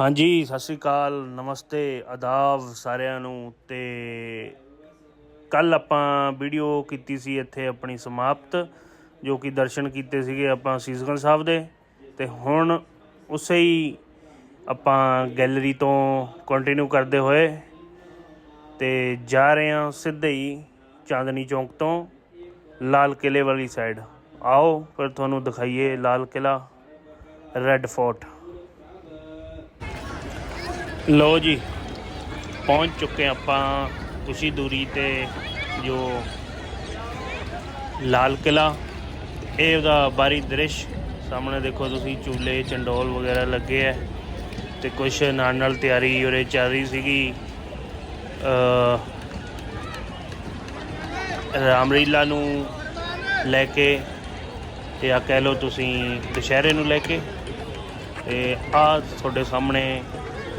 ਹਾਂਜੀ, ਸਤਿ ਸ੍ਰੀ ਅਕਾਲ, ਨਮਸਤੇ, ਆਦਾਬ ਸਾਰਿਆਂ ਨੂੰ ਤੇ ਕੱਲ ਆਪਾਂ ਵੀਡੀਓ ਕੀਤੀ ਸੀ ਇੱਥੇ ਆਪਣੀ ਸਮਾਪਤ, ਜੋ ਕਿ ਦਰਸ਼ਨ ਕੀਤੇ ਸੀਗੇ ਆਪਾਂ ਸੀਸਗੰਜ ਸਾਹਿਬ ਦੇ, ਤੇ ਹੁਣ ਉਸੇ ਹੀ ਆਪਾਂ ਗੈਲਰੀ ਤੋਂ ਕੰਟੀਨਿਊ ਕਰਦੇ ਹੋਏ ਤੇ ਜਾ ਰਹੇ ਹਾਂ ਸਿੱਧੇ ਹੀ ਚਾਂਦਨੀ ਚੌਂਕ ਤੋਂ ਲਾਲ ਕਿਲੇ ਵਾਲੀ ਸਾਈਡ ਆਓ, ਫਿਰ ਤੁਹਾਨੂੰ ਦਿਖਾਈਏ ਲਾਲ ਕਿਲਾ ਰੈੱਡ ਫੋਰਟ ਲੋ ਜੀ, ਪਹੁੰਚ ਚੁੱਕੇ ਆਪਾਂ ਕੁਛ ਹੀ ਦੂਰੀ ਤੇ ਜੋ ਲਾਲ ਕਿਲਾ ਇਹ ਉਹਦਾ ਬਾਰੀ ਦ੍ਰਿਸ਼। ਸਾਹਮਣੇ ਦੇਖੋ ਤੁਸੀਂ ਝੂਲੇ ਚੰਡੋਲ ਵਗੈਰਾ ਲੱਗੇ ਐ ਤੇ ਕੁਛ ਨਾਲ ਨਾਲ ਤਿਆਰੀ ਉਰੇ ਚੱਲ ਰਹੀ ਸੀਗੀ। ਅ ਰਾਮਲੀਲਾ ਨੂੰ ਲੈ ਕੇ ਤੇ ਆ ਕਹਿ ਲਓ ਤੁਸੀਂ ਦੁਸ਼ਹਿਰੇ ਨੂੰ ਲੈ ਕੇ। ਤੇ ਆ ਤੁਹਾਡੇ ਸਾਹਮਣੇ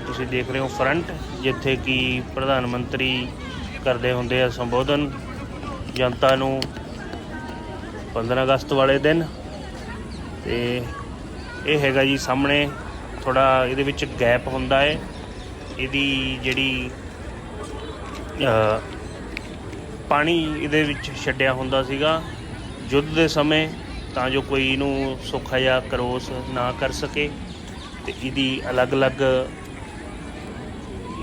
ਤੁਸੀਂ ਦੇਖ ਰਹੇ ਹੋ ਫਰੰਟ, ਜਿੱਥੇ ਕਿ ਪ੍ਰਧਾਨ ਮੰਤਰੀ ਕਰਦੇ ਹੁੰਦੇ ਆ ਸੰਬੋਧਨ। ਜਨਤਾ ਨੂੰ 15 ਅਗਸਤ ਵਾਲੇ ਦਿਨ ਤੇ ਇਹ ਹੈਗਾ ਜੀ ਸਾਹਮਣੇ ਥੋੜਾ ਇਹਦੇ ਵਿੱਚ ਗੈਪ ਹੁੰਦਾ ਹੈ। ਇਹਦੀ ਜਿਹੜੀ ਪਾਣੀ ਇਹਦੇ ਵਿੱਚ ਛੱਡਿਆ ਹੁੰਦਾ ਸੀਗਾ। ਯੁੱਧ ਦੇ ਸਮੇਂ ਤਾਂ ਜੋ ਕੋਈ ਇਹਨੂੰ ਸੌਖਾ ਜਾਂ ਕਰੋਸ ਨਾ ਕਰ ਸਕੇ ਤੇ ਇਹਦੀ ਅਲੱਗ-ਅਲੱਗ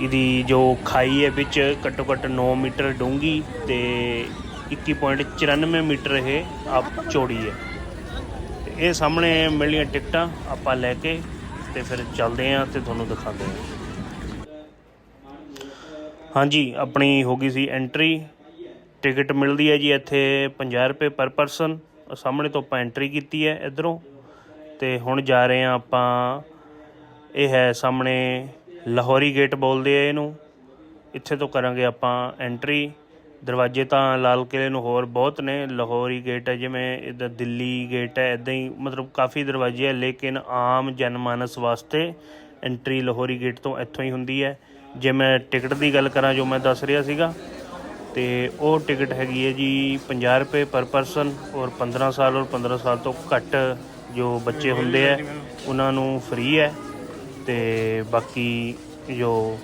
ਇਹਦੀ ਜੋ ਖਾਈ ਹੈ ਵਿੱਚ ਘੱਟੋ ਘੱਟ 9 ਮੀਟਰ ਡੂੰਘੀ ਤੇ 21.94 ਮੀਟਰ ਇਹ ਆਪ ਚੌੜੀ ਹੈ। ਇਹ ਸਾਹਮਣੇ ਮਿਲੀਆਂ ਟਿਕਟਾਂ ਆਪਾਂ ਲੈ ਕੇ ਤੇ ਫਿਰ ਚੱਲਦੇ ਆਂ ਤੇ ਤੁਹਾਨੂੰ ਦਿਖਾਉਂਦੇ ਆਂ ਹਾਂਜੀ, ਆਪਣੀ ਹੋ ਗਈ ਸੀ ਐਂਟਰੀ ਟਿਕਟ ਮਿਲਦੀ ਹੈ ਜੀ ਇੱਥੇ 50 ਰੁਪਏ ਪਰ ਪਰਸਨ। ਸਾਹਮਣੇ ਤੋਂ ਆਪਾਂ ਐਂਟਰੀ ਕੀਤੀ ਹੈ ਇਧਰੋਂ। ਤੇ ਹੁਣ ਜਾ ਰਹੇ ਆਂ ਆਪਾਂ। ਇਹ ਹੈ ਸਾਹਮਣੇ ਲਾਹੌਰੀ ਗੇਟ ਬੋਲਦੇ ਆ ਇਹਨੂੰ। ਇੱਥੇ ਤੋਂ ਕਰਾਂਗੇ ਆਪਾਂ ਐਂਟਰੀ ਦਰਵਾਜ਼ੇ ਤਾਂ ਲਾਲ ਕਿਲੇ ਨੂੰ ਹੋਰ ਬਹੁਤ ਨੇ। ਲਾਹੌਰੀ ਗੇਟ ਹੈ, ਜਿਵੇਂ ਇੱਧਰ ਦਿੱਲੀ ਗੇਟ ਹੈ ਇਦਾਂ ਹੀ ਮਤਲਬ ਕਾਫੀ ਦਰਵਾਜ਼ੇ ਹੈ ਲੇਕਿਨ ਆਮ ਜਨਮਾਨਸ ਵਾਸਤੇ ਐਂਟਰੀ ਲਾਹੌਰੀ ਗੇਟ ਤੋਂ ਇੱਥੋਂ ਹੀ ਹੁੰਦੀ ਹੈ। ਜੇ ਮੈਂ ਟਿਕਟ ਦੀ ਗੱਲ ਕਰਾਂ, ਜੋ ਮੈਂ ਦੱਸ ਰਿਹਾ ਸੀਗਾ, ਤੇ ਉਹ ਟਿਕਟ ਹੈਗੀ ਹੈ ਜੀ 50 ਰੁਪਏ ਪਰ ਪਰਸਨ ਔਰ 15 ਸਾਲ ਔਰ 15 ਸਾਲ ਤੋਂ ਘੱਟ ਜੋ ਬੱਚੇ ਹੁੰਦੇ ਆ, ਉਹਨਾਂ ਨੂੰ ਫ੍ਰੀ ਹੈ। ਤੇ ਬਾਕੀ ਜੋ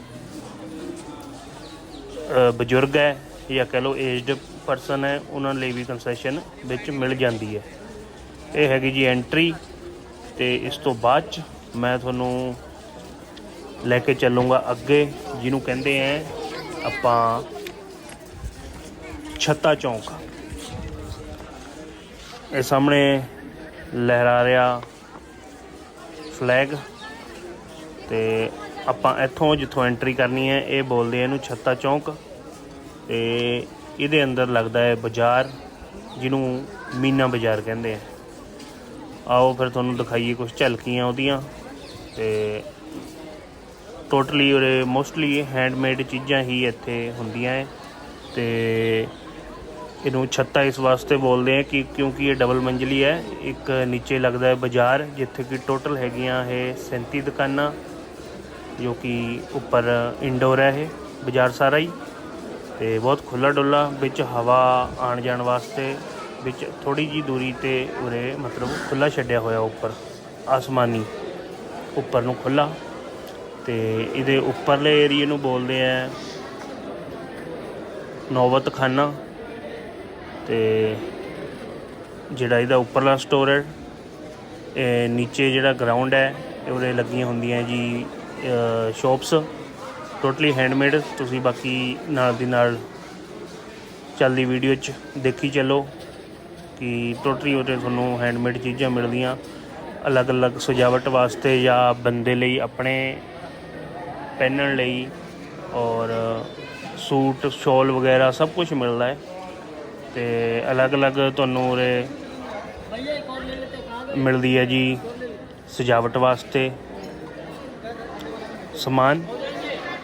ਬਜ਼ੁਰਗ ਹੈ ਜਾਂ ਕਹ ਲਓ ਏਜਡ ਪਰਸਨ ਹੈ, ਉਹਨਾਂ ਲਈ ਵੀ ਕੰਸੈਸ਼ਨ ਵਿੱਚ ਮਿਲ ਜਾਂਦੀ ਹੈ। ਇਹ ਹੈਗੀ ਜੀ ਐਂਟਰੀ ਤੇ ਇਸ ਤੋਂ ਬਾਅਦ ਚ ਮੈਂ ਤੁਹਾਨੂੰ ਲੈ ਕੇ ਚੱਲੂੰਗਾ ਅੱਗੇ, ਜਿਹਨੂੰ ਕਹਿੰਦੇ ਆ ਆਪਾਂ ਛੱਤਾ ਚੌਂਕ। ਇਹ ਸਾਹਮਣੇ ਲਹਿਰਾ ਰਿਹਾ ਫਲੈਗ ਤੇ ਆਪਾਂ ਇੱਥੋਂ ਜਿੱਥੋਂ ਐਂਟਰੀ ਕਰਨੀ ਹੈ, ਇਹ ਬੋਲਦੇ ਆ ਇਹਨੂੰ ਛੱਤਾ ਚੌਂਕ। ਤੇ ਇਹਦੇ ਅੰਦਰ ਲੱਗਦਾ ਹੈ ਬਾਜ਼ਾਰ, ਜਿਹਨੂੰ ਮੀਨਾ ਬਾਜ਼ਾਰ ਕਹਿੰਦੇ ਆ। ਆਓ ਫਿਰ ਤੁਹਾਨੂੰ ਦਿਖਾਈਏ ਕੁਝ ਝਲਕੀਆਂ ਉਹਦੀਆਂ। ਤੇ ਟੋਟਲੀ ਉਰੇ ਮੋਸਟਲੀ ਹੈਂਡਮੇਡ ਚੀਜ਼ਾਂ ਹੀ ਇੱਥੇ ਹੁੰਦੀਆਂ ਹੈ। ਤੇ ਇਹਨੂੰ ਛੱਤਾ ਇਸ ਵਾਸਤੇ ਬੋਲਦੇ ਆ ਕਿ ਕਿਉਂਕਿ ਇਹ ਡਬਲ ਮੰਜ਼ਲੀ ਹੈ, ਇੱਕ ਨੀਚੇ ਲੱਗਦਾ ਹੈ ਬਾਜ਼ਾਰ, ਜਿੱਥੇ ਕਿ ਟੋਟਲ ਹੈਗੀਆਂ ਇਹ 37 ਦੁਕਾਨਾਂ। ਜੋ ਕਿ ਉੱਪਰ ਇਨਡੋਰ ਹੈ ਇਹ, ਬਾਜ਼ਾਰ ਸਾਰਾ ਹੀ। ਤੇ ਬਹੁਤ ਖੁੱਲਾ ਡੁੱਲਾ, ਵਿੱਚ ਹਵਾ ਆਣ ਜਾਣ ਵਾਸਤੇ, ਵਿੱਚ ਥੋੜੀ ਜੀ ਦੂਰੀ ਤੇ ਉਰੇ ਮਤਲਬ ਖੁੱਲਾ ਛੱਡਿਆ ਹੋਇਆ ਉੱਪਰ, ਆਸਮਾਨੀ। ਉੱਪਰ ਨੂੰ ਖੁੱਲਾ ਤੇ ਇਹਦੇ ਉੱਪਰਲੇ ਏਰੀਏ ਨੂੰ ਬੋਲਦੇ ਆ ਨੌਬਤ ਖਾਨਾ ਤੇ ਜਿਹੜਾ ਇਹਦਾ ਉੱਪਰਲਾ ਸਟੋਰ ਹੈ, ਇਹ ਨੀਚੇ ਜਿਹੜਾ ਗਰਾਊਂਡ ਹੈ, ਇਹ ਉਰੇ ਲੱਗੀਆਂ ਹੁੰਦੀਆਂ ਜੀ ਸ਼ਾਪਸ ਟੋਟਲੀ ਹੈਂਡਮੇਡ ਤੁਸੀਂ ਬਾਕੀ ਨਾਲ ਦੀ ਨਾਲ ਚੱਲਦੀ ਵੀਡੀਓ 'ਚ ਦੇਖੀ ਚੱਲੋ ਕਿ ਟੋਟਲੀ ਉਰੇ ਤੁਹਾਨੂੰ ਹੈਂਡਮੇਡ ਚੀਜ਼ਾਂ ਮਿਲਦੀਆਂ, ਅਲੱਗ-ਅਲੱਗ ਸਜਾਵਟ ਵਾਸਤੇ ਜਾਂ ਬੰਦੇ ਲਈ, ਆਪਣੇ ਪਹਿਨਣ ਲਈ ਔਰ ਸੂਟ ਸ਼ਾਲ ਵਗੈਰਾ ਸਭ ਕੁਝ ਮਿਲਦਾ ਹੈ। ਤੇ ਅਲੱਗ-ਅਲੱਗ ਤੁਹਾਨੂੰ ਉਰੇ ਮਿਲਦੀ ਹੈ ਜੀ ਸਜਾਵਟ ਵਾਸਤੇ। ਸਮਾਨ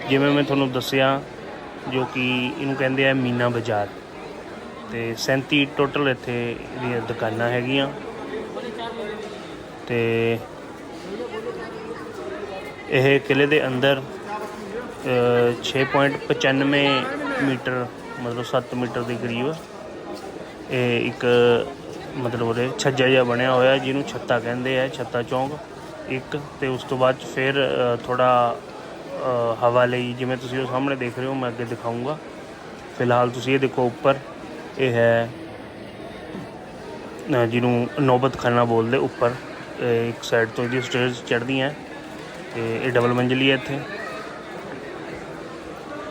ਜਿਵੇਂ ਮੈਂ ਤੁਹਾਨੂੰ ਦੱਸਿਆ ਜੋ ਕਿ ਇਹਨੂੰ ਕਹਿੰਦੇ ਆ ਮੀਨਾ ਬਾਜ਼ਾਰ। ਤੇ 37 ਟੋਟਲ ਇੱਥੇ ਦੀਆਂ ਦੁਕਾਨਾਂ ਹੈਗੀਆਂ। ਤੇ ਇਹ ਕਿਲੇ ਦੇ ਅੰਦਰ ਅ, 6.95 ਮੀਟਰ ਮਤਲਬ 7 ਮੀਟਰ ਦੇ ਕਰੀਬ ਇਹ ਇੱਕ ਮਤਲਬ ਉਹਦੇ ਛੱਜਾ ਜਿਹਾ ਬਣਿਆ ਹੋਇਆ ਜਿਹਨੂੰ ਛੱਤਾ ਕਹਿੰਦੇ ਆ ਛੱਤਾ ਚੌਂਕ। ਇੱਕ ਤੇ ਉਸ ਤੋਂ ਬਾਅਦ 'ਚ ਫਿਰ ਥੋੜਾ ਹਵਾ ਲਈ, ਜਿਵੇਂ ਤੁਸੀਂ ਉਹ ਸਾਹਮਣੇ ਦੇਖ ਰਹੇ ਹੋ, ਮੈਂ ਅੱਗੇ ਦਿਖਾਉਂਗਾ ਫਿਲਹਾਲ ਤੁਸੀਂ ਇਹ ਦੇਖੋ ਉੱਪਰ, ਇਹ ਹੈ ਜਿਹਨੂੰ ਨੌਬਤ ਖਾਨਾ ਬੋਲਦੇ ਉੱਪਰ। ਇੱਕ ਸਾਈਡ ਤੋਂ ਇਹਦੀ ਸਟੇਜ ਚੜ੍ਹਦੀਆਂ, ਤੇ ਇਹ ਡਬਲ ਮੰਜ਼ਲੀ ਹੈ ਇੱਥੇ।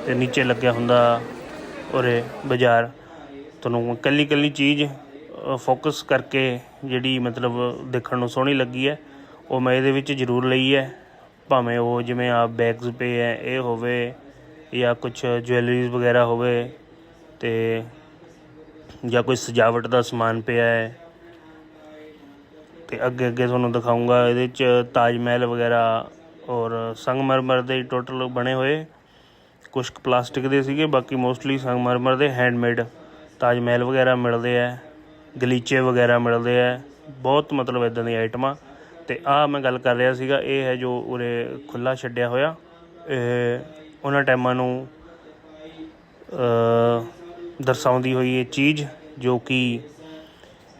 ਤੇ ਨੀਚੇ ਲੱਗਿਆ ਹੁੰਦਾ ਉਰੇ ਬਾਜ਼ਾਰ। ਤੁਹਾਨੂੰ ਕੱਲੀ ਕੱਲੀ ਚੀਜ਼ ਫੋਕਸ ਕਰਕੇ ਜਿਹੜੀ ਮਤਲਬ ਦੇਖਣ ਨੂੰ ਸੋਹਣੀ ਲੱਗੀ ਹੈ। ਉਹ ਮੈਂ ਇਹਦੇ ਵਿੱਚ ਜ਼ਰੂਰ ਲਈ ਹੈ। ਭਾਵੇਂ ਉਹ ਜਿਵੇਂ ਆ ਬੈਗਸ ਪਏ ਹੈ, ਇਹ ਹੋਵੇ ਜਾਂ ਕੁਝ ਜੁਐਲਰੀਜ਼ ਵਗੈਰਾ ਹੋਵੇ ਤੇ ਜਾਂ ਕੋਈ ਸਜਾਵਟ ਦਾ ਸਮਾਨ ਪਿਆ ਹੈ। ਤੇ ਅੱਗੇ ਅੱਗੇ ਤੁਹਾਨੂੰ ਦਿਖਾਉਂਗਾ ਇਹਦੇ ਚ ਤਾਜ ਮਹਿਲ ਵਗੈਰਾ ਔਰ ਸੰਗਮਰਮਰ ਦੇ ਟੋਟਲ ਬਣੇ ਹੋਏ। ਕੁਝ ਪਲਾਸਟਿਕ ਦੇ ਸੀਗੇ, ਬਾਕੀ ਮੋਸਟਲੀ ਸੰਗਮਰਮਰ ਦੇ ਹੈਂਡਮੇਡ ਤਾਜ ਮਹਿਲ ਵਗੈਰਾ ਮਿਲਦੇ ਆ ਗਲੀਚੇ ਵਗੈਰਾ ਮਿਲਦੇ ਆ ਬਹੁਤ ਮਤਲਬ ਇਦਾਂ ਦੀਆਂ ਆਈਟਮਾਂ ਤੇ ਆ ਮੈਂ ਗੱਲ ਕਰ ਰਿਹਾ ਸੀਗਾ, ਇਹ ਹੈ ਜੋ ਉਰੇ ਖੁੱਲਾ ਛੱਡਿਆ ਹੋਇਆ। ਇਹ ਉਹਨਾਂ ਟਾਈਮਾਂ ਨੂੰ ਦਰਸਾਉਂਦੀ ਹੋਈ ਇਹ ਚੀਜ਼ ਜੋ ਕਿ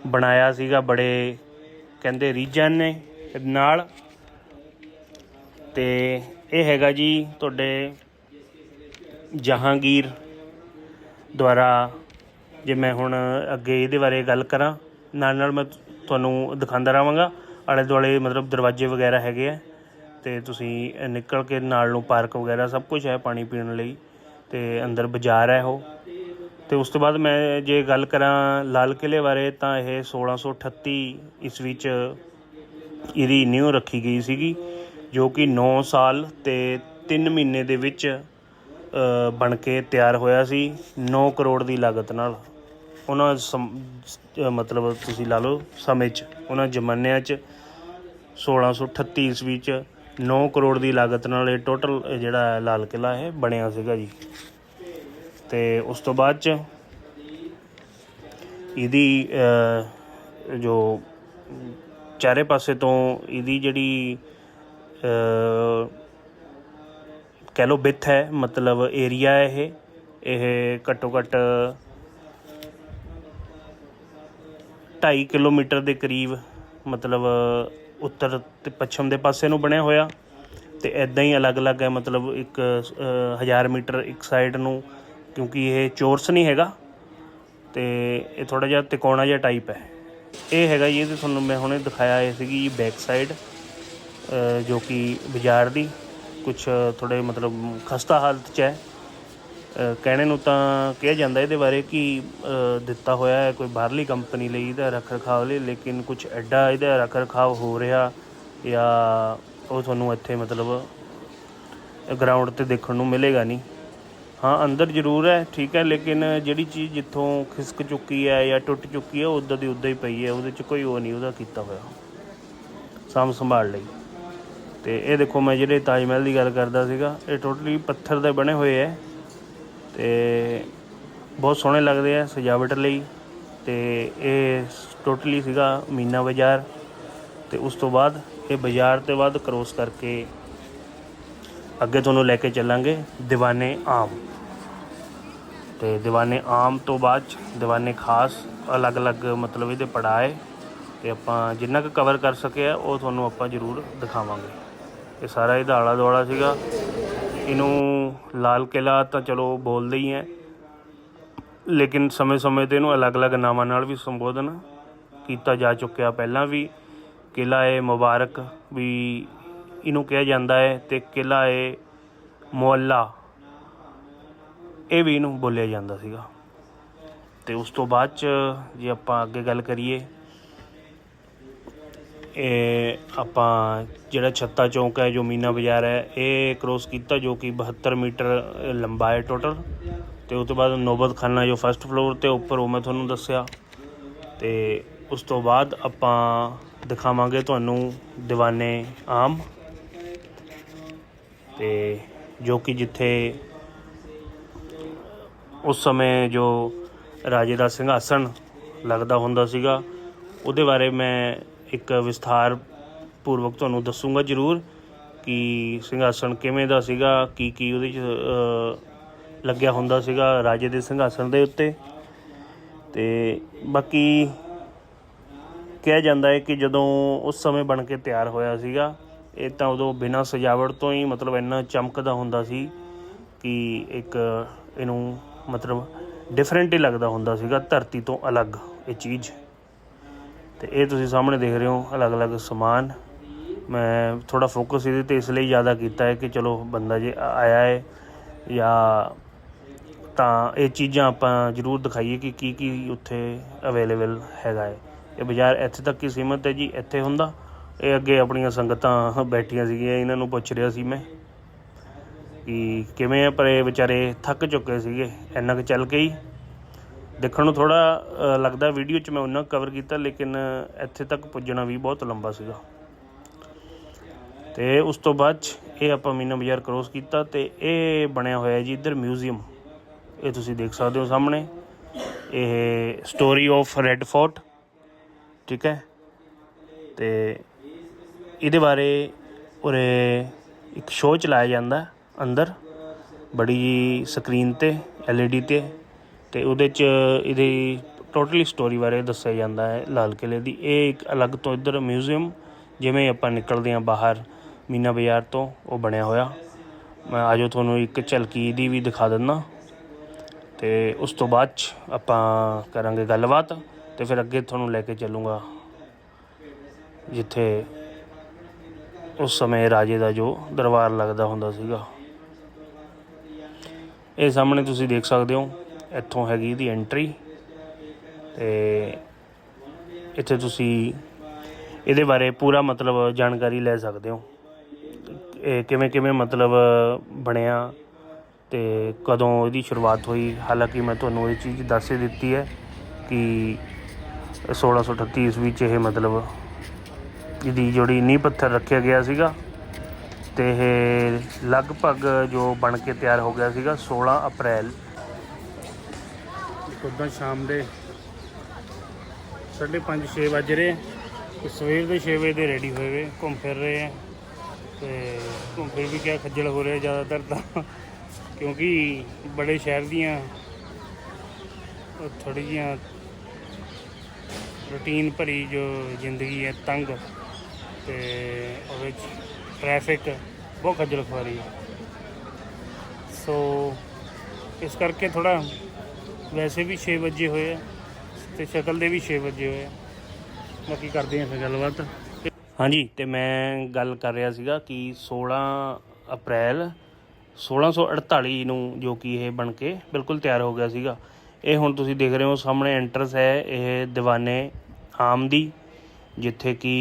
ਬਣਾਇਆ ਸੀਗਾ ਬੜੇ ਕਹਿੰਦੇ ਰੀਜਨ ਨੇ ਨਾਲ। ਤੇ ਇਹ ਹੈਗਾ ਜੀ ਤੁਹਾਡੇ ਜਹਾਂਗੀਰ ਦੁਆਰਾ। ਜੇ ਮੈਂ ਹੁਣ ਅੱਗੇ ਇਹਦੇ ਬਾਰੇ ਗੱਲ ਕਰਾਂ ਨਾਲ ਨਾਲ ਮੈਂ ਤੁਹਾਨੂੰ ਦਿਖਾਉਂਦਾ ਰਹਾਂਗਾ। ਆਲੇ ਦੁਆਲੇ ਮਤਲਬ ਦਰਵਾਜ਼ੇ ਵਗੈਰਾ ਹੈਗੇ ਆ ਤੇ ਤੁਸੀਂ ਨਿਕਲ ਕੇ ਨਾਲ ਨੂੰ ਪਾਰਕ ਵਗੈਰਾ ਸਭ ਕੁਝ ਹੈ ਪਾਣੀ ਪੀਣ ਲਈ ਤੇ ਅੰਦਰ ਬਾਜ਼ਾਰ ਹੈ ਉਹ। ਤੇ ਉਸ ਤੋਂ ਬਾਅਦ ਮੈਂ ਜੇ ਗੱਲ ਕਰਾਂ ਲਾਲ ਕਿਲੇ ਬਾਰੇ ਤਾਂ ਇਹ 1638 ਈਸਵੀ ਚ ਇਹਦੀ ਨਿਊ ਰੱਖੀ ਗਈ ਸੀਗੀ, ਜੋ ਕਿ 9 ਸਾਲ ਤੇ 3 ਮਹੀਨੇ ਦੇ ਵਿੱਚ ਬਣ ਕੇ ਤਿਆਰ ਹੋਇਆ ਸੀ 9 ਕਰੋੜ ਦੀ ਲਾਗਤ ਨਾਲ। ਉਹਨਾਂ ਸਮ- ਮਤਲਬ ਤੁਸੀਂ ਲਾ ਲਓ ਸਮੇਂ 'ਚ, ਉਹਨਾਂ ਜ਼ਮਾਨਿਆਂ 'ਚ 1638 ਈਸਵੀ 'ਚ 9 ਕਰੋੜ ਦੀ ਲਾਗਤ ਨਾਲ ਇਹ ਟੋਟਲ ਜਿਹੜਾ ਲਾਲ ਕਿਲਾ ਇਹ ਬਣਿਆ ਸੀਗਾ ਜੀ। ਤੇ ਉਸ ਤੋਂ ਬਾਅਦ 'ਚ ਇਹਦੀ ਜੋ ਚਾਰੇ ਪਾਸੇ ਤੋਂ ਇਹਦੀ ਜਿਹੜੀ ਕਹਿ ਲਓ ਬਿੱਥ ਹੈ, ਮਤਲਬ ਏਰੀਆ ਹੈ ਇਹ ਇਹ ਘੱਟੋ ਘੱਟ 2.5 ਕਿਲੋਮੀਟਰ ਦੇ ਕਰੀਬ, ਮਤਲਬ ਉੱਤਰ ਤੇ ਪੱਛਮ ਦੇ ਪਾਸੇ ਨੂੰ ਬਣਿਆ ਹੋਇਆ ਤੇ ਐਦਾਂ ਹੀ ਅਲੱਗ-ਅਲੱਗ ਹੈ, ਮਤਲਬ ਇੱਕ 1000 ਮੀਟਰ ਇੱਕ ਸਾਈਡ ਨੂੰ, ਕਿਉਂਕਿ ਇਹ ਚੋਰਸ ਨਹੀਂ ਹੈਗਾ ਤੇ ਇਹ ਥੋੜਾ ਜਿਹਾ ਤਿਕੋਣਾ ਜਿਹਾ ਟਾਈਪ ਹੈ। ਇਹ ਹੈਗਾ ਜੀ ਇਹ ਤੁਹਾਨੂੰ ਮੈਂ ਹੁਣੇ ਦਿਖਾਇਆ, ਇਹ ਸੀਗੀ ਜੀ ਬੈਕ ਸਾਈਡ ਜੋ ਕਿ ਬਾਜ਼ਾਰ ਦੀ ਕੁਝ ਥੋੜੇ ਮਤਲਬ ਖਸਤਾ ਹਾਲਤ 'ਚ ਹੈ। ਕਹਿਣੇ ਨੂੰ ਤਾਂ ਕਿਹਾ ਜਾਂਦਾ ਇਹਦੇ ਬਾਰੇ ਕਿ ਦਿੱਤਾ ਹੋਇਆ ਹੈ ਕੋਈ ਬਾਹਰਲੀ ਕੰਪਨੀ ਲਈ ਇਹਦਾ ਰੱਖ ਰਖਾਵ ਲਈ, ਲੇਕਿਨ ਕੁਝ ਐਡਾ ਇਹਦਾ ਰੱਖ ਰਖਾਵ ਹੋ ਰਿਹਾ ਜਾਂ ਉਹ ਤੁਹਾਨੂੰ ਇੱਥੇ ਮਤਲਬ ਗਰਾਊਂਡ ਤੇ ਦੇਖਣ ਨੂੰ ਮਿਲੇਗਾ ਨਹੀਂ। ਹਾਂ, ਅੰਦਰ ਜ਼ਰੂਰ ਹੈ, ਠੀਕ ਹੈ, ਲੇਕਿਨ ਜਿਹੜੀ ਚੀਜ਼ ਜਿੱਥੋਂ ਖਿਸਕ ਚੁੱਕੀ ਹੈ ਜਾਂ ਟੁੱਟ ਚੁੱਕੀ ਹੈ, ਉਦਾਂ ਦੀ ਉਦਾਂ ਹੀ ਪਈ ਹੈ, ਉਹਦੇ 'ਚ ਕੋਈ ਉਹ ਨਹੀਂ, ਉਹਦਾ ਕੀਤਾ ਹੋਇਆ। ਸਾਂਭ ਸੰਭਾਲ ਲਈ। ਤੇ ਇਹ ਦੇਖੋ, ਮੈਂ ਜਿਹੜੇ ਤਾਜ ਮਹਿਲ ਦੀ ਗੱਲ ਕਰਦਾ ਸੀਗਾ, ਇਹ ਟੋਟਲੀ ਪੱਥਰ ਦੇ ਬਣੇ ਹੋਏ ਹੈ। ਤੇ ਬਹੁਤ ਸੋਹਣੇ ਲੱਗਦੇ ਆ ਸਜਾਵਟ ਲਈ ਤੇ ਇਹ ਟੋਟਲੀ ਸੀਗਾ ਮੀਨਾ ਬਾਜ਼ਾਰ ਤੇ ਉਸ ਤੋਂ ਬਾਅਦ ਇਹ ਬਾਜ਼ਾਰ ਤੇ ਬਾਅਦ ਕ੍ਰੋਸ ਕਰਕੇ ਅੱਗੇ ਤੁਹਾਨੂੰ ਲੈ ਕੇ ਚੱਲਾਂਗੇ ਦੀਵਾਨੇ ਆਮ। ਤੇ ਦੀਵਾਨੇ ਆਮ ਤੋਂ ਬਾਅਦ 'ਚ ਦੀਵਾਨੇ ਖਾਸ ਅਲੱਗ-ਅਲੱਗ ਮਤਲਬ ਇਹਦੇ ਪੜਾਏ ਤੇ ਆਪਾਂ ਜਿੰਨਾ ਕੁ ਕਵਰ ਕਰ ਸਕੇ ਆ ਉਹ ਤੁਹਾਨੂੰ ਆਪਾਂ ਜ਼ਰੂਰ ਦਿਖਾਵਾਂਗੇ। ਇਹ ਸਾਰਾ ਇਹਦਾ ਆਲਾ ਦੁਆਲਾ ਸੀਗਾ। ਇਹਨੂੰ ਲਾਲ ਕਿਲਾ ਤਾਂ ਚਲੋ ਬੋਲਦੇ ਹੀ ਹੈ। ਲੇਕਿਨ ਸਮੇਂ-ਸਮੇਂ ਤੇ ਇਹਨੂੰ ਅਲੱਗ-ਅਲੱਗ ਨਾਵਾਂ ਨਾਲ ਵੀ ਸੰਬੋਧਨ ਕੀਤਾ ਜਾ ਚੁੱਕਿਆ। ਪਹਿਲਾਂ ਵੀ ਕਿਲਾ ਏ ਮੁਬਾਰਕ ਵੀ ਇਹਨੂੰ ਕਿਹਾ ਜਾਂਦਾ ਹੈ ਤੇ ਕਿਲਾ ਏ ਮੁਅੱਲਾ। ਇਹ ਵੀ ਇਹਨੂੰ ਬੋਲਿਆ ਜਾਂਦਾ ਸੀਗਾ। ਤੇ ਉਸ ਤੋਂ ਬਾਅਦ ਚ ਜੇ ਆਪਾਂ ਅੱਗੇ ਗੱਲ ਕਰੀਏ ਇਹ ਆਪਾਂ ਜਿਹੜਾ ਛੱਤਾ ਚੌਂਕ ਹੈ, ਜੋ ਮੀਨਾ ਬਾਜ਼ਾਰ ਹੈ, ਇਹ ਕ੍ਰੋਸ ਕੀਤਾ ਜੋ ਕਿ 72 ਮੀਟਰ ਲੰਬਾ ਹੈ ਟੋਟਲ ਤੇ ਉਸ ਤੋਂ ਬਾਅਦ ਨੋਬਤ ਖਾਨਾ ਜੋ ਫਸਟ ਫਲੋਰ ਤੇ ਉੱਪਰ ਉਹ ਮੈਂ ਤੁਹਾਨੂੰ ਦੱਸਿਆ। ਤੇ ਉਸ ਤੋਂ ਬਾਅਦ ਆਪਾਂ ਦਿਖਾਵਾਂਗੇ ਤੁਹਾਨੂੰ ਦੀਵਾਨੇ ਆਮ। ਤੇ ਜੋ ਕਿ ਜਿੱਥੇ ਉਸ ਸਮੇਂ ਜੋ ਰਾਜੇ ਦਾ ਸਿੰਘਾਸਣ ਲੱਗਦਾ ਹੁੰਦਾ ਸੀਗਾ, ਉਹਦੇ ਬਾਰੇ ਮੈਂ ਇੱਕ ਵਿਸਥਾਰ ਪੂਰਵਕ ਤੁਹਾਨੂੰ ਦੱਸੂਗਾ ਜ਼ਰੂਰ ਕਿ ਸਿੰਘਾਸਣ ਕਿਵੇਂ ਦਾ ਸੀਗਾ, ਕੀ ਕੀ ਉਹਦੇ 'ਚ ਲੱਗਿਆ ਹੁੰਦਾ ਸੀਗਾ ਰਾਜੇ ਦੇ ਸਿੰਘਾਸਣ ਦੇ ਉੱਤੇ। ਤੇ ਬਾਕੀ ਕਿਹਾ ਜਾਂਦਾ ਹੈ ਕਿ ਜਦੋਂ ਉਸ ਸਮੇਂ ਬਣ ਕੇ ਤਿਆਰ ਹੋਇਆ ਸੀਗਾ, ਇਹ ਤਾਂ ਉਦੋਂ ਬਿਨਾਂ ਸਜਾਵਟ ਤੋਂ ਹੀ ਮਤਲਬ ਇੰਨਾ ਚਮਕਦਾ ਹੁੰਦਾ ਸੀ ਕਿ ਇੱਕ ਇਹਨੂੰ ਮਤਲਬ ਡਿਫਰੈਂਟ ਹੀ ਲੱਗਦਾ ਹੁੰਦਾ ਸੀਗਾ, ਧਰਤੀ ਤੋਂ ਅਲੱਗ ਇਹ ਚੀਜ਼। ਤੇ ਇਹ ਤੁਸੀਂ ਸਾਹਮਣੇ ਦੇਖ ਰਹੇ ਹੋ ਅਲੱਗ-ਅਲੱਗ ਸਮਾਨ। ਮੈਂ ਥੋੜਾ ਫੋਕਸ ਇਹਦੇ ਤੇ ਇਸ ਲਈ ਜ਼ਿਆਦਾ ਕੀਤਾ ਹੈ ਕਿ ਚਲੋ ਬੰਦਾ ਜੇ ਆਇਆ ਹੈ ਜਾਂ ਤਾਂ ਇਹ ਚੀਜ਼ਾਂ ਆਪਾਂ ਜ਼ਰੂਰ ਦਿਖਾਈਏ ਕਿ ਕੀ ਕੀ ਉੱਥੇ ਅਵੇਲੇਬਲ ਹੈਗਾ ਹੈ। ਇਹ ਬਾਜ਼ਾਰ ਇੱਥੇ ਤੱਕ ਹੀ ਸੀਮਤ ਹੈ ਜੀ, ਇੱਥੇ ਹੁੰਦਾ। ਇਹ ਅੱਗੇ ਆਪਣੀਆਂ ਸੰਗਤਾਂ ਬੈਠੀਆਂ ਸੀਗੀਆਂ, ਇਹਨਾਂ ਨੂੰ ਪੁੱਛ ਰਿਹਾ ਸੀ ਮੈਂ ਕਿ ਕਿਵੇਂ ਆ, ਪਰ ਇਹ ਵਿਚਾਰੇ ਥੱਕ ਚੁੱਕੇ ਸੀਗੇ, ਇੰਨਾ ਕੁ ਚੱਲ ਕੇ ਹੀ। ਦੇਖਣ ਨੂੰ ਥੋੜਾ ਲੱਗਦਾ ਵੀਡੀਓ 'ਚ ਮੈਂ ਉਹਨਾਂ ਕਵਰ ਕੀਤਾ, ਲੇਕਿਨ ਇੱਥੇ ਤੱਕ ਪੁੱਜਣਾ ਵੀ ਬਹੁਤ ਲੰਬਾ ਸੀਗਾ। ਤੇ ਉਸ ਤੋਂ ਬਾਅਦ 'ਚ ਇਹ ਆਪਾਂ ਮੀਨਾ ਬਾਜ਼ਾਰ ਕ੍ਰੋਸ ਕੀਤਾ ਤੇ ਇਹ ਬਣਿਆ ਹੋਇਆ ਜੀ ਇੱਧਰ ਮਿਊਜ਼ੀਅਮ ਇਹ ਤੁਸੀਂ ਦੇਖ ਸਕਦੇ ਹੋ ਸਾਹਮਣੇ। ਇਹ ਸਟੋਰੀ ਆਫ ਰੈੱਡ ਫੋਰਟ ਠੀਕ ਹੈ? ਤੇ ਇਹਦੇ ਬਾਰੇ ਉਰੇ ਇੱਕ ਸ਼ੋਅ ਚਲਾਇਆ ਜਾਂਦਾ ਅੰਦਰ, ਬੜੀ ਸਕਰੀਨ ਤੇ, LED ਤੇ। ਤੇ ਉਹਦੇ ਚ ਇਹਦੀ ਟੋਟਲੀ ਸਟੋਰੀ ਬਾਰੇ ਦੱਸਿਆ ਜਾਂਦਾ ਹੈ ਲਾਲ ਕਿਲੇ ਦੀ। ਇਹ ਇੱਕ ਅਲੱਗ ਤੋਂ ਇੱਧਰ ਮਿਊਜ਼ੀਅਮ ਜਿਵੇਂ ਆਪਾਂ ਨਿਕਲਦੇ ਹਾਂ ਬਾਹਰ ਮੀਨਾ ਬਾਜ਼ਾਰ ਤੋਂ, ਉਹ ਬਣਿਆ ਹੋਇਆ। ਮੈਂ ਆਜੋ ਤੁਹਾਨੂੰ ਇੱਕ ਝਲਕੀ ਦੀ ਵੀ ਦਿਖਾ ਦਿੰਦਾ। ਤੇ ਉਸ ਤੋਂ ਬਾਅਦ 'ਚ ਆਪਾਂ ਕਰਾਂਗੇ ਗੱਲਬਾਤ ਤੇ ਫਿਰ ਅੱਗੇ ਤੁਹਾਨੂੰ ਲੈ ਕੇ ਚੱਲੂੰਗਾ। ਜਿੱਥੇ ਉਸ ਸਮੇਂ ਰਾਜੇ ਦਾ ਜੋ ਦਰਬਾਰ ਲੱਗਦਾ ਹੁੰਦਾ ਸੀਗਾ। ਇਹ ਸਾਹਮਣੇ ਤੁਸੀਂ ਦੇਖ ਸਕਦੇ ਹੋ। ਇੱਥੋਂ ਹੈਗੀ ਇਹਦੀ ਐਂਟਰੀ ਤੇ ਇੱਥੇ ਤੁਸੀਂ ਇਹਦੇ ਬਾਰੇ ਪੂਰਾ ਮਤਲਬ ਜਾਣਕਾਰੀ ਲੈ ਸਕਦੇ ਹੋ। ਇਹ ਕਿਵੇਂ ਕਿਵੇਂ ਮਤਲਬ ਬਣਿਆ ਤੇ ਕਦੋਂ ਇਹਦੀ ਸ਼ੁਰੂਆਤ ਹੋਈ। ਹਾਲਾਂਕਿ ਮੈਂ ਤੁਹਾਨੂੰ ਇਹ ਚੀਜ਼ ਦੱਸ ਹੀ ਦਿੱਤੀ ਹੈ ਕਿ 1638 ਈਸਵੀ ਚ ਇਹ ਮਤਲਬ ਇਹਦੀ ਜਿਹੜੀ ਨੀਂਹ ਪੱਥਰ ਰੱਖਿਆ ਗਿਆ ਸੀਗਾ ਤੇ ਇਹ ਲਗਭਗ ਜੋ ਬਣ ਕੇ ਤਿਆਰ ਹੋ ਗਿਆ ਸੀਗਾ 16 ਅਪ੍ਰੈਲ ਉਦਾਂ ਸ਼ਾਮ ਦੇ 5:30 6 ਵਜ ਰਹੇ। ਤੇ ਸਵੇਰ ਦੇ 6 ਵਜੇ ਦੇ ਰੈਡੀ ਹੋਏ ਵੇ, ਘੁੰਮ ਫਿਰ ਰਹੇ ਆ। ਤੇ ਘੁੰਮ ਫਿਰ ਵੀ ਕਿਆ ਖੱਜਲ ਹੋ ਰਿਹਾ ਜ਼ਿਆਦਾਤਰ ਤਾਂ। ਕਿਉਂਕਿ ਬੜੇ ਸ਼ਹਿਰ ਦੀਆਂ ਥੋੜੀ ਜੀਆਂ ਰੂਟੀਨ ਭਰੀ ਜੋ ਜ਼ਿੰਦਗੀ ਹੈ, ਤੰਗ ਤੇ ਉਹਦੇ ਵਿੱਚ ਟ੍ਰੈਫਿਕ ਬਹੁਤ ਖੱਜਲ ਖੁਆਰੀ ਹੈ ਸੋ ਇਸ ਕਰਕੇ ਥੋੜਾ ਵੈਸੇ ਵੀ 6 ਵਜੇ ਹੋਏ ਆ ਤੇ ਸ਼ਕਲ ਦੇ ਵੀ 6 ਵਜੇ ਹੋਏ ਆ। ਬਾਕੀ ਕਰਦੇ ਹਾਂ ਫਿਰ ਗੱਲਬਾਤ। ਹਾਂਜੀ, ਤੇ ਮੈਂ ਗੱਲ ਕਰ ਰਿਹਾ ਸੀਗਾ ਕਿ 16 ਅਪ੍ਰੈਲ 1648 ਨੂੰ ਜੋ ਕਿ ਇਹ ਬਣ ਕੇ ਬਿਲਕੁਲ ਤਿਆਰ ਹੋ ਗਿਆ ਸੀਗਾ। ਇਹ ਹੁਣ ਤੁਸੀਂ ਦੇਖ ਰਹੇ ਹੋ ਸਾਹਮਣੇ ਐਂਟਰਸ ਹੈ, ਇਹ ਦੀਵਾਨੇ ਆਮ ਦੀ, ਜਿੱਥੇ ਕਿ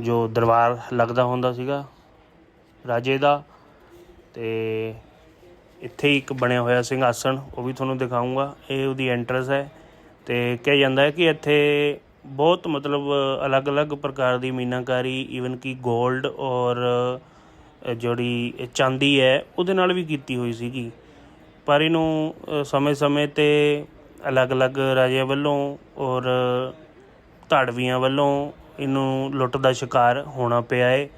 ਜੋ ਦਰਬਾਰ ਲੱਗਦਾ ਹੁੰਦਾ ਸੀਗਾ ਰਾਜੇ ਦਾ, ਤੇ ਇੱਥੇ ਹੀ ਇੱਕ ਬਣਿਆ ਹੋਇਆ ਸਿੰਘਾਸਣ, ਉਹ ਵੀ ਤੁਹਾਨੂੰ ਦਿਖਾਉਂਗਾ ਇਹ ਉਹਦੀ ਐਂਟਰਸ ਹੈ ਤੇ ਕਿਹਾ ਜਾਂਦਾ ਹੈ ਕਿ ਇੱਥੇ ਬਹੁਤ ਮਤਲਬ ਅਲੱਗ-ਅਲੱਗ ਪ੍ਰਕਾਰ ਦੀ ਮੀਨਾਕਾਰੀ ਈਵਨ ਕਿ 골ਡ ਔਰ ਜਿਹੜੀ ਚਾਂਦੀ ਹੈ, ਉਹਦੇ ਨਾਲ ਵੀ ਕੀਤੀ ਹੋਈ ਸੀਗੀ। ਪਰ ਇਹਨੂੰ ਸਮੇਂ-ਸਮੇਂ ਤੇ ਅਲੱਗ-ਅਲੱਗ ਰਾਜਿਆਂ ਵੱਲੋਂ ਔਰ ਧਾੜਵੀਆਂ ਵੱਲੋਂ ਇਹਨੂੰ ਲੁੱਟ ਦਾ ਸ਼ਿਕਾਰ ਹੋਣਾ ਪਿਆ ਹੈ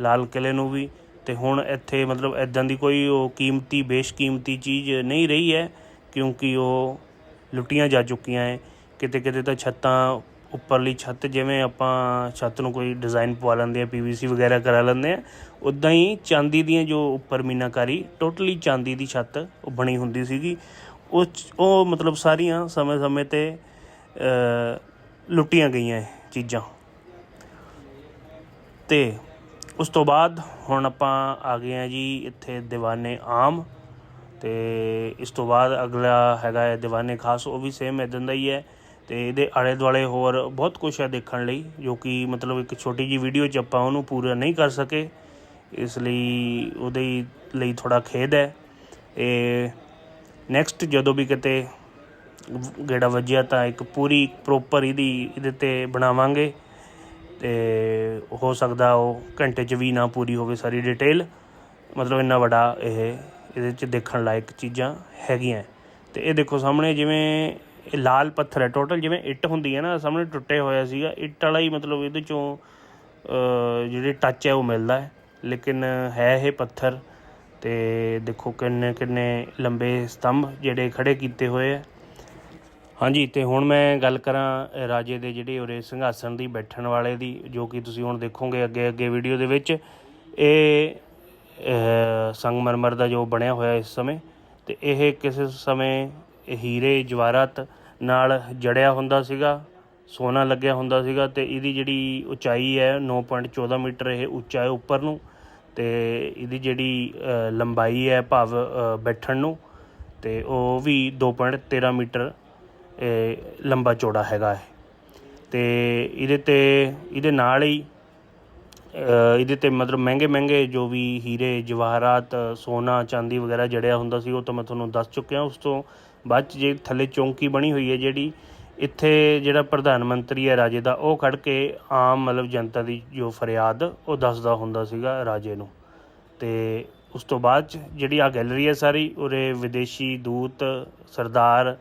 ਲਾਲ ਕਿਲੇ ਨੂੰ ਵੀ। ਤੇ ਹੁਣ ਇੱਥੇ ਮਤਲਬ ਐਦਾਂ ਦੀ ਕੋਈ ਉਹ ਕੀਮਤੀ, ਬੇਸ਼ਕੀਮਤੀ ਚੀਜ਼ ਨਹੀਂ ਰਹੀ ਹੈ, ਕਿਉਂਕਿ ਉਹ ਲੁੱਟੀਆਂ ਜਾ ਚੁੱਕੀਆਂ ਹੈ। ਕਿਤੇ ਕਿਤੇ ਤਾਂ ਛੱਤਾਂ, ਉੱਪਰਲੀ ਛੱਤ ਜਿਵੇਂ ਆਪਾਂ ਛੱਤ ਨੂੰ ਕੋਈ ਡਿਜ਼ਾਈਨ ਪਵਾ ਲੈਂਦੇ ਆ ਪੀਵੀਸੀ ਵਗੈਰਾ ਕਰਾ ਲੈਂਦੇ ਆ ਉਦਾਂ ਹੀ ਚਾਂਦੀ ਦੀਆਂ ਜੋ ਉੱਪਰ ਮੀਨਾਕਾਰੀ, ਟੋਟਲੀ ਚਾਂਦੀ ਦੀ ਛੱਤ ਉਹ ਬਣੀ ਹੁੰਦੀ ਸੀਗੀ। ਉਹ ਉਹ ਮਤਲਬ ਸਾਰੀਆਂ ਸਮੇਂ-ਸਮੇਂ ਤੇ ਲੁੱਟੀਆਂ ਗਈਆਂ ਇਹ ਚੀਜ਼ਾਂ। ਤੇ ਉਸ ਤੋਂ ਬਾਅਦ ਹੁਣ ਆਪਾਂ ਆ ਗਏ ਆ ਜੀ ਇੱਥੇ ਦੀਵਾਨੇ ਆਮ ਤੇ ਇਸ ਤੋਂ ਬਾਅਦ ਅਗਲਾ ਹੈਗਾ ਹੈ ਦੀਵਾਨੇ ਖਾਸ, ਉਹ ਵੀ ਸੇਮ ਇਦਾਂ ਦਾ ਹੀ ਹੈ ਤੇ ਇਹਦੇ ਆਲੇ ਦੁਆਲੇ ਹੋਰ ਬਹੁਤ ਕੁਝ ਹੈ ਦੇਖਣ ਲਈ, ਜੋ ਕਿ ਮਤਲਬ ਇੱਕ ਛੋਟੀ ਜੀ ਵੀਡੀਓ 'ਚ ਆਪਾਂ ਉਹਨੂੰ ਪੂਰਾ ਨਹੀਂ ਕਰ ਸਕੇ। ਇਸ ਲਈ ਉਹਦੇ ਲਈ ਥੋੜਾ ਖੇਦ ਹੈ। ਇਹ ਨੈਕਸਟ ਜਦੋਂ ਵੀ ਕਿਤੇ ਗੇੜਾ ਵੱਜਿਆ ਤਾਂ ਇੱਕ ਪੂਰੀ ਪ੍ਰੋਪਰ ਇਹਦੀ, ਇਹਦੇ ਤੇ ਬਣਾਵਾਂਗੇ। ਤੇ ਹੋ ਸਕਦਾ ਉਹ ਘੰਟੇ 'ਚ ਵੀ ਨਾ ਪੂਰੀ ਹੋਵੇ ਸਾਰੀ ਡਿਟੇਲ ਮਤਲਬ ਇੰਨਾ ਵੱਡਾ ਇਹ, ਇਹਦੇ 'ਚ ਦੇਖਣ ਲਾਇਕ ਚੀਜ਼ਾਂ ਹੈਗੀਆਂ। ਤੇ ਇਹ ਦੇਖੋ ਸਾਹਮਣੇ ਜਿਵੇਂ ਇਹ ਲਾਲ ਪੱਥਰ ਹੈ ਟੋਟਲ ਜਿਵੇਂ ਇੱਟ ਹੁੰਦੀ ਹੈ ਨਾ, ਸਾਹਮਣੇ ਟੁੱਟੇ ਹੋਇਆ ਸੀਗਾ। ਇੱਟ ਵਾਲਾ ਹੀ ਮਤਲਬ ਇਹਦੇ 'ਚੋਂ ਜਿਹੜੇ ਟੱਚ ਹੈ ਉਹ ਮਿਲਦਾ ਹੈ। ਲੇਕਿਨ ਹੈ ਇਹ ਪੱਥਰ ਤੇ ਦੇਖੋ ਕਿੰਨੇ ਕਿੰਨੇ ਲੰਬੇ ਸਤੰਭ ਜਿਹੜੇ ਖੜੇ ਕੀਤੇ ਹੋਏ ਆ। ਹਾਂਜੀ, ਤੇ ਹੁਣ ਮੈਂ ਗੱਲ ਕਰਾਂ ਰਾਜੇ ਦੇ ਜਿਹੜੇ ਉਰੇ ਸਿੰਘਾਸਣ ਦੀ, ਬੈਠਣ ਵਾਲੇ ਦੀ, ਜੋ ਕਿ ਤੁਸੀਂ ਹੁਣ ਦੇਖੋਗੇ ਅੱਗੇ ਅੱਗੇ ਵੀਡੀਓ ਦੇ ਵਿੱਚ, ਇਹ ਸੰਗਮਰਮਰ ਦਾ ਜੋ ਬਣਿਆ ਹੋਇਆ ਇਸ ਸਮੇਂ, ਤੇ ਇਹ ਕਿਸੇ ਸਮੇਂ ਹੀਰੇ ਜਵਾਹਰਾਤ ਨਾਲ ਜੜਿਆ ਹੁੰਦਾ ਸੀਗਾ, ਸੋਨਾ ਲੱਗਿਆ ਹੁੰਦਾ ਸੀਗਾ, ਤੇ ਇਹਦੀ ਜਿਹੜੀ ਉਚਾਈ ਹੈ 9.14 ਮੀਟਰ ਇਹ ਉੱਚਾ ਹੈ ਉੱਪਰ ਨੂੰ, ਤੇ ਇਹਦੀ ਜਿਹੜੀ ਲੰਬਾਈ ਹੈ ਭਾਵ ਬੈਠਣ ਨੂੰ, ਤੇ ਉਹ ਵੀ 2.13 ਮੀਟਰ ਲੰਬਾ ਚੌੜਾ ਹੈਗਾ ਹੈ ਤੇ ਇਹਦੇ ਤੇ, ਇਹਦੇ ਨਾਲ ਹੀ ਇਹਦੇ ਤੇ ਮਤਲਬ ਮਹਿੰਗੇ ਮਹਿੰਗੇ ਜੋ ਵੀ ਹੀਰੇ, ਜਵਾਹਰਾਤ, ਸੋਨਾ, ਚਾਂਦੀ ਵਗੈਰਾ ਜੜਿਆ ਹੁੰਦਾ ਸੀ, ਉਹ ਤਾਂ ਮੈਂ ਤੁਹਾਨੂੰ ਦੱਸ ਚੁੱਕਿਆ। ਉਸ ਤੋਂ ਬਾਅਦ 'ਚ ਜੇ ਥੱਲੇ ਚੌਂਕੀ ਬਣੀ ਹੋਈ ਹੈ ਜਿਹੜੀ, ਇੱਥੇ ਜਿਹੜਾ ਪ੍ਰਧਾਨ ਮੰਤਰੀ ਹੈ ਰਾਜੇ ਦਾ, ਉਹ ਖੜ ਕੇ ਆਮ ਮਤਲਬ ਜਨਤਾ ਦੀ ਜੋ ਫਰਿਆਦ, ਉਹ ਦੱਸਦਾ ਹੁੰਦਾ ਸੀਗਾ ਰਾਜੇ ਨੂੰ। ਤੇ ਉਸ ਤੋਂ ਬਾਅਦ 'ਚ ਜਿਹੜੀ ਆ ਗੈਲਰੀ ਹੈ ਸਾਰੀ, ਉਰੇ ਵਿਦੇਸ਼ੀ ਦੂਤ, ਸਰਦਾਰ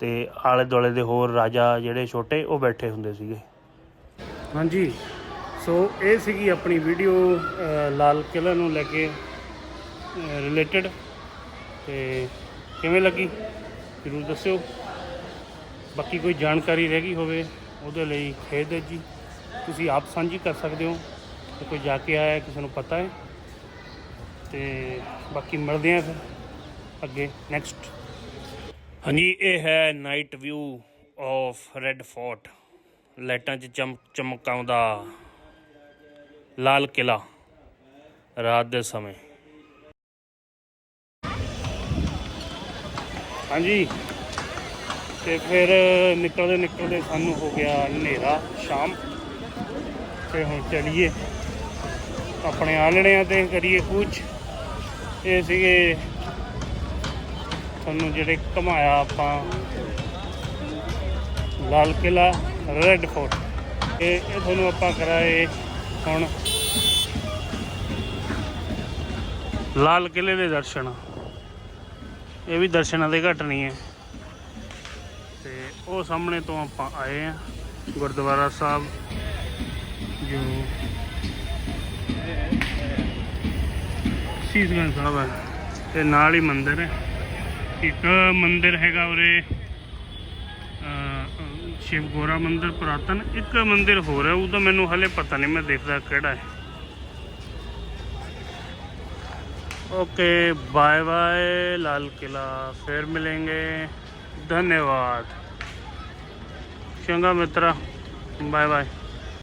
ਤੇ ਆਲੇ ਦੁਆਲੇ ਦੇ ਹੋਰ ਰਾਜਾ ਜਿਹੜੇ ਛੋਟੇ, ਉਹ ਬੈਠੇ ਹੁੰਦੇ ਸੀਗੇ। ਹਾਂਜੀ। ਸੋ ਇਹ ਸੀਗੀ ਆਪਣੀ ਵੀਡੀਓ ਲਾਲ ਕਿਲ੍ਹਾ ਨੂੰ ਲੈ ਕੇ ਰਿਲੇਟਡ ਤੇ ਕਿਵੇਂ ਲੱਗੀ? ਜ਼ਰੂਰ ਦੱਸਿਓ। ਬਾਕੀ ਕੋਈ ਜਾਣਕਾਰੀ ਰਹਿ ਗਈ ਹੋਵੇ, ਉਹਦੇ ਲਈ ਖੇਦ ਹੈ ਜੀ। ਤੁਸੀਂ ਆਪ ਸਾਂਝੀ ਕਰ ਸਕਦੇ ਹੋ। ਤੇ ਕੋਈ ਜਾ ਕੇ ਆਇਆ, ਕਿਸੇ ਨੂੰ ਪਤਾ ਹੈ। ਤੇ ਬਾਕੀ ਮਿਲਦੇ ਆ ਫਿਰ ਅੱਗੇ ਨੈਕਸਟ ਹਾਂਜੀ, ਇਹ ਹੈ night view of red fort ਲਾਈਟਾਂ 'ਚ ਚਮ, ਚਮਕਾਉਂਦਾ ਲਾਲ ਕਿਲਾ ਰਾਤ ਦੇ ਸਮੇਂ। ਹਾਂਜੀ, ਤੇ ਫਿਰ ਨਿਕਲਦੇ ਨਿਕਲਦੇ ਸਾਨੂੰ ਹੋ ਗਿਆ ਹਨੇਰਾ, ਸ਼ਾਮ। ਤੇ ਹੁਣ ਚਲੀਏ। ਆਪਣੇ ਆਲਣਿਆਂ ਤੇ ਕਰੀਏ ਕੁਝ ਇਹ ਸੀਗੇ ਤੁਹਾਨੂੰ ਜਿਹੜੇ ਘਮਾਇਆ ਆਪਾਂ, ਲਾਲ ਕਿਲਾ ਰੈੱਡ ਫੋਰਟ ਇਹ ਇਹ ਤੁਹਾਨੂੰ ਆਪਾਂ ਕਰਾਏ ਹੁਣ ਲਾਲ ਕਿਲੇ ਦੇ ਦਰਸ਼ਨ। ਇਹ ਵੀ ਦਰਸ਼ਨਾਂ ਦੇ ਘੱਟ ਨਹੀਂ ਹੈ। ਤੇ ਉਹ ਸਾਹਮਣੇ ਤੋਂ ਆਪਾਂ ਆਏ ਆ ਗੁਰਦੁਆਰਾ ਸਾਹਿਬ। ਜੋ ਸੀਸਗੰਜ ਸਾਹਿਬ ਹੈ, ਤੇ ਨਾਲ ਹੀ ਮੰਦਿਰ ਹੈ। ਇੱਕ ਮੰਦਿਰ ਹੈਗਾ ਉਰੇ ਅਹ, ਸ਼ਿਵ ਗੋਰਾ ਮੰਦਿਰ ਪੁਰਾਤਨ ਇੱਕ ਮੰਦਿਰ ਹੋਰ ਹੈ ਉਹ ਤਾਂ ਮੈਨੂੰ ਹਲੇ ਪਤਾ ਨਹੀਂ ਮੈਂ ਦੇਖਦਾ ਕਿਹੜਾ ਹੈ okay bye bye Lal Qila फिर मिलेंगे धन्यवाद चंगा मित्रा बाय बाय